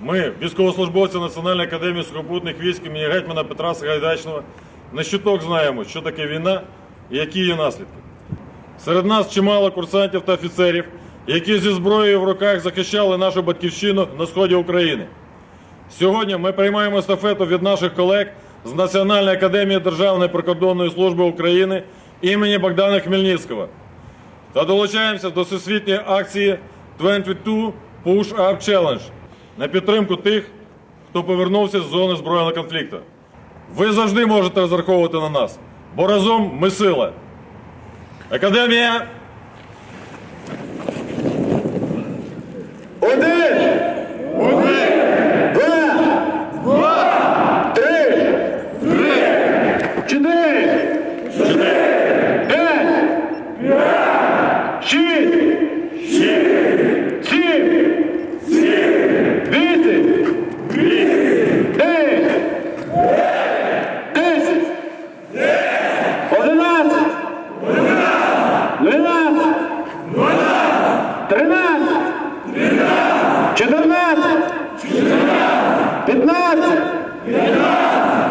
Ми, військовослужбовці Національної академії сухопутних військ імені гетьмана Петра Сагайдачного, на щиток знаємо, що таке війна і які її наслідки. Серед нас чимало курсантів та офіцерів, які зі зброєю в руках захищали нашу батьківщину на сході України. Сьогодні ми приймаємо естафету від наших колег з Національної академії Державної прикордонної служби України імені Богдана Хмельницького та долучаємося до всесвітньої акції 22 Push Up Challenge на підтримку тих, хто повернувся з зони збройного конфлікту. Ви завжди можете розраховувати на нас, бо разом ми сила. Академія! 13, 14, 15,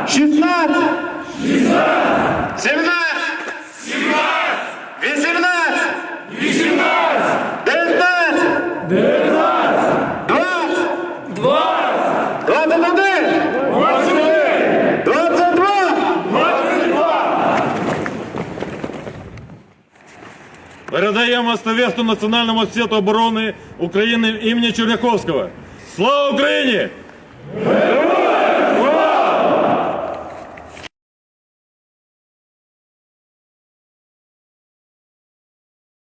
16, 16. Передаємо естафету Національному університету оборони України імені Черняховського. Слава Україні!